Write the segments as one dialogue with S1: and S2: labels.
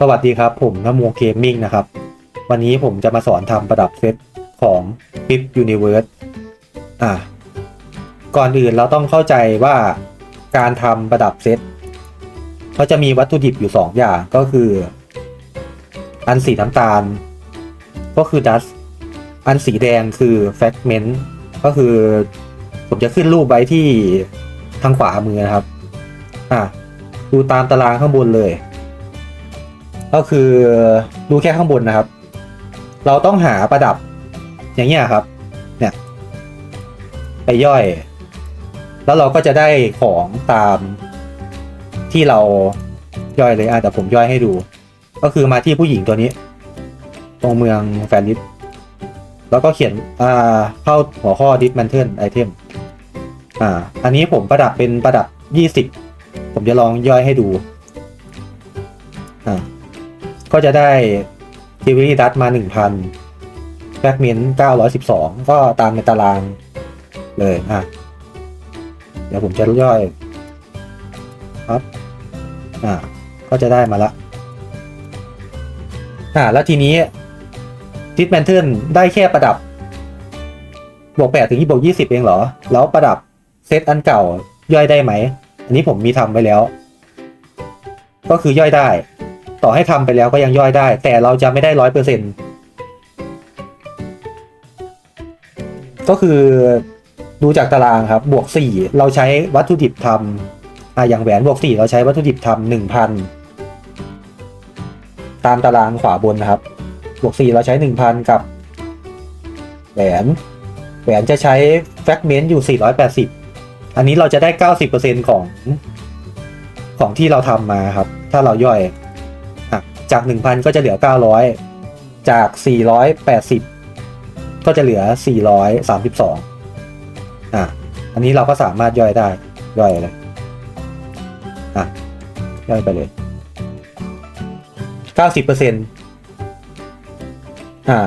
S1: สวัสดีครับ ผมนโมเกมมิ่งนะครับ วันนี้ผมจะมาสอนทำประดับเซตของ p i p Universe อะก่อนอื่นเราต้องเข้าใจว่าการทำประดับเซตเขาจะมีวัตถุดิบอยู่ 2 อย่างก็คือ อันสีน้ำตาล ก็คือดัสอันสีแดงคือแฟกเมนต์ก็คือ ผมจะขึ้นรูปไว้ที่ทางขวามือนะครับ อะดูตามตารางข้างบนเลย ก็คือดูแค่ข้างบนนะครับ เราต้องหาประดับอย่างเงี้ยครับ เนี่ย ไปย่อย แล้วเราก็จะได้ของตามที่เราย่อยเลยอะแต่ผมย่อยให้ดู ก็คือมาที่ผู้หญิงตัวนี้ ตรงเมืองแฟนดิสแล้วก็เขียนอ่าเข้าหัวข้อ dismantle item อ่า อันนี้ผมประดับเป็นประดับ20ผมจะลองย่อยให้ดู อ่า ก็จะได้จิวิลี่ดัตมา 1,000แบ็กเมน912 ก็ตามในตารางเลยอะเดี๋ยวผมจะย่อยครับอ่าก็จะได้มาละอ่าแล้วทีนี้ทิสแมนเทิลได้แค่ประดับบวก8ถึงยี่บวก20เองเหรอ แล้วประดับเซตอันเก่าย่อยได้ไหม อันนี้ผมมีทำไว้แล้ว ก็คือย่อยได้ ต่อให้ทำไปแล้วก็ยังย่อยได้ แต่เราจะไม่ได้ร้อยเปอร์เซ็นต์ก็คือดูจากตารางครับบวกสี่เราใช้วัตถุดิบทำอะอย่างแหวนบวกสี่เราใช้วัตถุดิบทำหนึ่งพันตามตารางขวาบนนะครับ บวกสี่เราใช้หนึ่งพันกับ แหวน แหวนจะใช้แฟกเมนต์อยู่ 480 อันนี้เราจะได้ 90%ของของที่เราทำมาครับ ถ้าเราย่อย จาก 1,000 ก็จะเหลือ 900 จาก 480 ก็จะเหลือ 432 อะ อันนี้เราก็สามารถย่อยได้ ย่อยเลย อะ ย่อยไปเลย 90%อ่า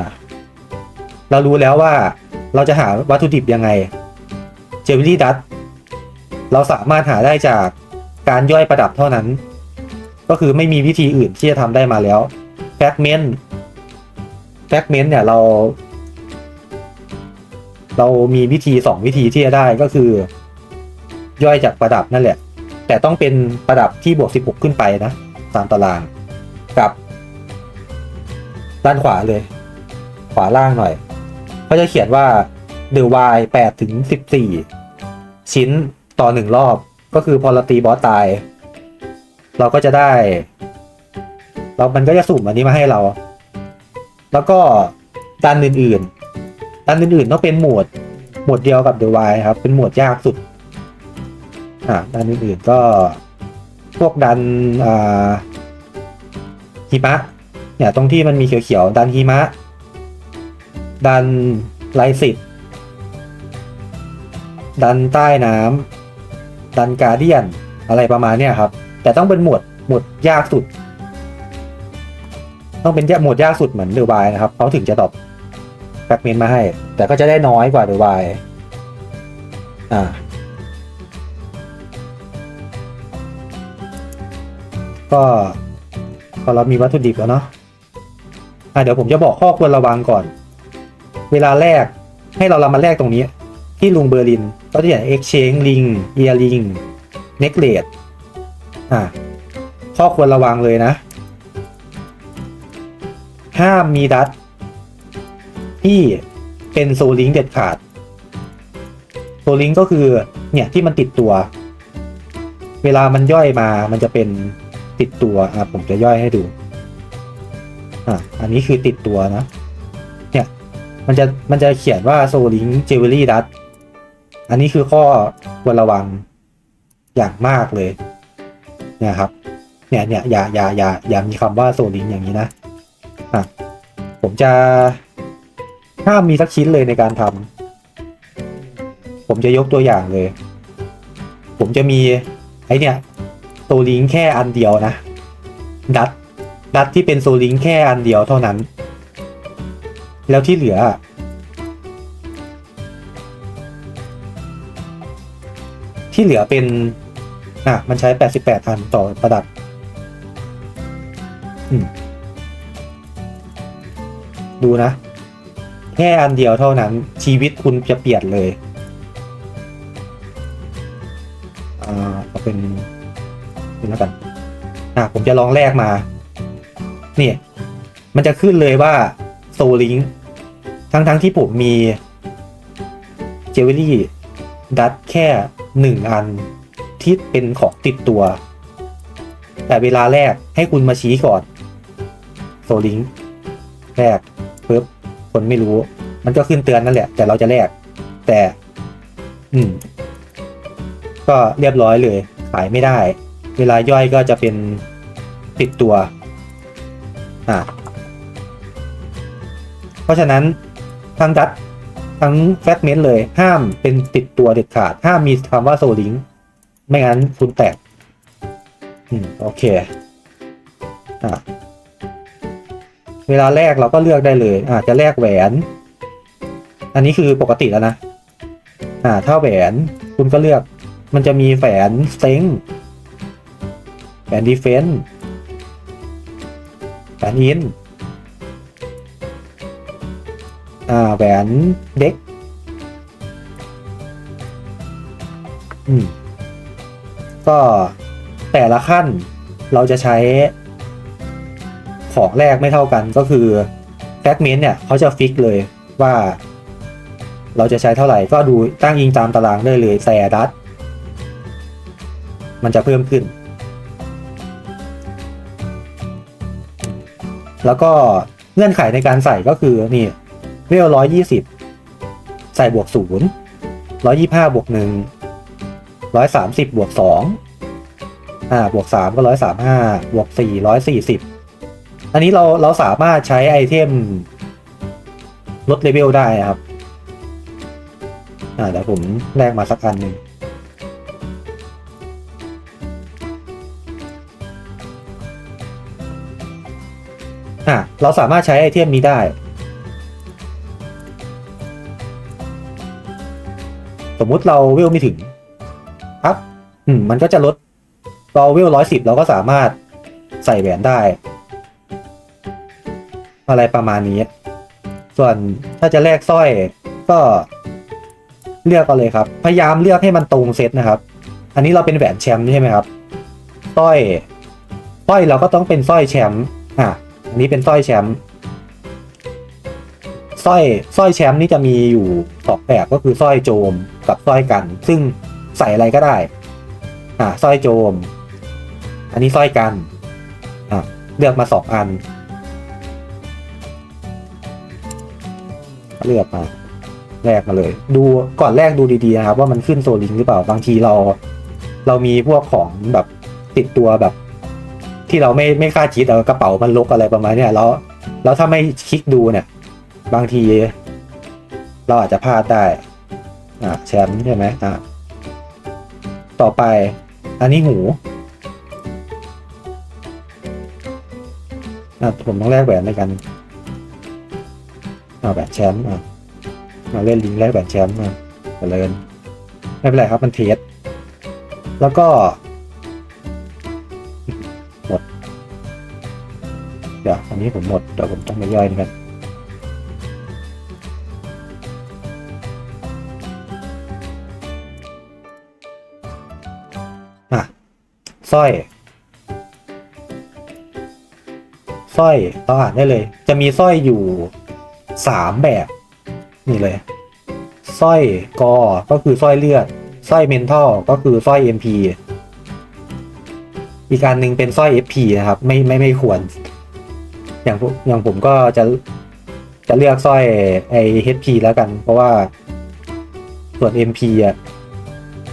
S1: เรารู้แล้วว่าเราจะหาวัตถุดิบยังไง เจวิลี่ดัตเราสามารถหาได้จากการย่อยประดับเท่านั้น ก็คือไม่มีวิธีอื่นที่จะทำได้มาแล้วแฟกเมนต์แฟกเมนต์เนี่ยเรา เรามีวิธีสองวิธีที่จะได้ก็คือ ย่อยจากประดับนั่นแหละ แต่ต้องเป็นประดับที่บวก 16 ขึ้นไปนะ ตามตารางกับด้านขวาเลย ขวาล่างหน่อยเขาจะเขียนว่า the y 8ถึง 14 ชิ้นต่อหนึ่งรอบ ก็คือพอเราตีบอสตาย เราก็จะได้เรามันก็จะสุ่มอันนี้มาให้เรา แล้วก็ด้านอื่นๆด้านอื่นๆต้องเป็นหมวดหมวดเดียวกับ the y ครับ เป็นหมวดยากสุดอ่าด้านอื่นๆก็พวกดันอ่าหิมะเนี่ยตรงที่มันมีเขียวๆดันหิมะ ดันไลสิตดันใต้น้ำดันการเดียนอะไรประมาณเนี้ยครับ แต่ต้องเป็นหมวดหมวดยากสุด ต้องเป็นหมวดยากสุดเหมือนเดวายนะครับเขาถึงจะตอบแฟกเมนมาให้ แต่ก็จะได้น้อยกว่าเดวายอ่าก็พอเรามีวัตถุดิบแล้วเนาะอะเดี๋ยวผมจะบอกข้อควรระวังก่อน เวลาแรกให้เราเรามาแลกตรงนี้ ที่ลุงเบอร์ลิน ก็จะอย่าง exchange ring ear ring necklace อะข้อควรระวังเลยนะ ห้ามมีดัตที่เป็นโซลิงเด็ดขาดโซลิงก็คือเนี่ยที่มันติดตัว เวลามันย่อยมามันจะเป็นติดตัวอะผมจะย่อยให้ดูอะอันนี้คือติดตัวนะ เนี่ยมันจะมันจะเขียนว่าโซลิงเจเวลรี่ดัตอันนี้คือข้อควรระวังอย่างมากเลย เนี่ยครับ เนี่ยเนี่ยอย่าอย่าอย่าอย่ามีคำว่าโซลิงอย่างนี้นะอะผมจะห้ามมีสักชิ้นเลยในการทำผมจะยกตัวอย่างเลย ผมจะมีไอเนี่ยโซลิงแค่อันเดียวนะ ดัตดัตที่เป็นโซลิงแค่อันเดียวเท่านั้น แล้วที่เหลือที่เหลือเป็น อะ มันใช้ 88 อันต่อประดับ ดูนะ แค่อันเดียวเท่านั้น ชีวิตคุณจะเปลี่ยนเลย อ่าเอาเป็นนี่แล้วกัน อะ ผมจะลองแลกมาเนี่ยมันจะขึ้นเลยว่าโซลิงทั้งทั้งที่ผมมี เจว e ลี่ ดัตแค่หนึ่งอัน ที่เป็นของติดตัว แต่เวลาแรกให้คุณมาชี้ก่อนโซลิงแรกปึ๊บคนไม่รู้ มันก็ขึ้นเตือนนั่นแหละ แต่เราจะแลกแต่ อืม ก็เรียบร้อยเลย ขายไม่ได้ เวลาย่อยก็จะเป็นติดตัว อะ เพราะฉะนั้นทั้งดัตทั้งแฟตเมนต์เลย ห้ามเป็นติดตัวเด็ดขาด ห้ามมีคำว่าโซลิง ไม่งั้นคุณแตก อืม โอเค อะ เวลาแรกเราก็เลือกได้เลย อ่าจะแลกแหวน อันนี้คือปกติแล้วนะ อ่า ถ้าแหวนคุณก็เลือก มันจะมีแหวนเซ็งแหวนดีเฟนส์แหวนอิน อ่า แหวนเด็ก อืม ก็แต่ละขั้นเราจะใช้ของแรกไม่เท่ากันก็คือแฟกเมนต์เนี่ยเขาจะฟิกเลยว่า เราจะใช้เท่าไหร่ก็ดูตั้งยิงตามตารางได้เลยแซดัตมันจะเพิ่มขึ้น แล้วก็เงื่อนไขในการใส่ก็คือนี่เวลร้อยยี่สิบใส่บวกศูนย์ร้อยยี่ห้าบวกหนึ่ง ร้อยสามสิบบวกสองอ่าบวกสามก็ร้อยสามห้าบวกสี่ร้อยสี่สิบอันนี้เราเราสามารถใช้ไอเทมลดเลเวลได้ครับ อ่าเดี๋ยวผมแลกมาสักอันหนึ่งอะเราสามารถใช้ไอเทมนี้ได้สมมุติเราเวลไม่ถึง อืมมันก็จะลดเราเวลร้อยสิบเราก็สามารถใส่แหวนได้ อะไรประมาณนี้ ส่วนถ้าจะแลกสร้อยก็เลือกเอาเลยครับ พยายามเลือกให้มันตรงเซตนะครับ อันนี้เราเป็นแหวนแชมป์ใช่ไหมครับสร้อยสร้อยเราก็ต้องเป็นสร้อยแชมป์อะอันนี้เป็นสร้อยแชมป์สร้อยสร้อยแชมป์นี่จะมีอยู่สองแบบก็คือสร้อยโจมกับสร้อยกัน ซึ่งใส่อะไรก็ได้ อ่าสร้อยโจม อันนี้สร้อยกันอะเลือกมาสองอัน เลือกมาแลกมาเลย ดูก่อนแรกดูดีๆนะครับ ว่ามันขึ้นโซลิงหรือเปล่าบางทีเรา เรามีพวกของแบบติดตัวแบบ ที่เราไม่ไม่คาดคิดเอากระเป๋ามันลกอะไรประมาณเนี้ยแล้วแล้วถ้าไม่คลิกดูเนี่ย บางที เราอาจจะพลาดได้อ่าแชมป์ใช่ไหมอ่าต่อไป อันนี้หูอะผมต้องแลกแหวนด้วยกันเอาแหวนแชมป์อะมาเล่นลิงแลกแหวนแชมป์มาเจริญไม่เป็นไรครับมันเทสแล้วก็ หมด เดี๋ยวอันนี้ผมหมดเดี๋ยวผมต้องไปย่อยเหมือน อะสร้อยสร้อยเราอ่านได้เลย จะมีสร้อยอยู่สามแบบ นี่เลยสร้อยกอก็คือสร้อยเลือดสร้อยเมนทัลก็คือสร้อย MP อีกอันหนึ่งเป็นสร้อย FP นะครับ ไม่ไม่ไม่ควร อย่างอย่างผมก็จะจะเลือกสร้อยไอ HP แล้วกัน เพราะว่าส่วน MP อะ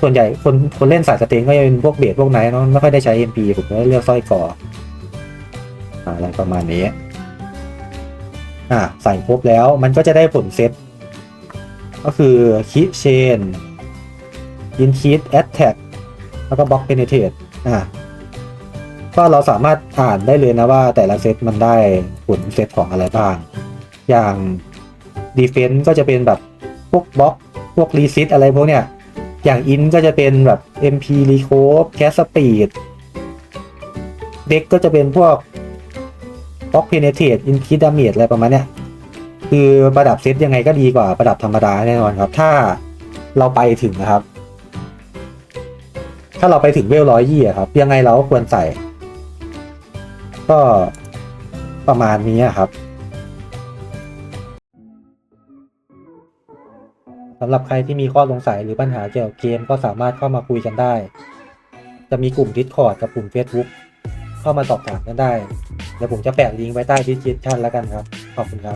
S1: ส่วนใหญ่คนคนเล่นสายสเตนก็จะเป็นพวกเบสพวกไหนเนาะไม่ค่อยได้ใช้ MP ผมก็เลือกสร้อยก่ออะไรประมาณนี้ อ่าใส่ครบแล้วมันก็จะได้ผลเซตก็คือคิเชนยินคิดแอตแทกแล้วก็บล็อกเพนเทตอ่าก็เราสามารถอ่านได้เลยนะว่าแต่ละเซตมันได้ผลเซตของอะไรบ้าง อย่าง Defense ก็จะเป็นแบบพวกบล็อกพวกรีซิตอะไรพวกเนี้ย อย่างอินก็จะเป็นแบบ MP r e c o p Cast Speed เด็กก็จะเป็นพวกบ็อกเพเนเทตอินคิดดาเมจอะไรประมาณเนี้ยคือประดับเซตยังไงก็ดีกว่าประดับธรรมดาแน่นอนครับ ถ้าเราไปถึงนะครับ ถ้าเราไปถึงเวลร้อยยี่ครับ ยังไงเราก็ควรใส่ ก็ประมาณนี้ครับ สำหรับใครที่มีข้อสงสัยหรือปัญหาเกี่ยวกับเกมก็สามารถเข้ามาคุยกันได้ จะมีกลุ่ม Discord กับกลุ่ม Facebook เข้ามาสอบถามกันได้ เดี๋ยวผมจะแปะลิงก์ไว้ใต้ดีสคริปชันแล้วกันครับ ขอบคุณครับ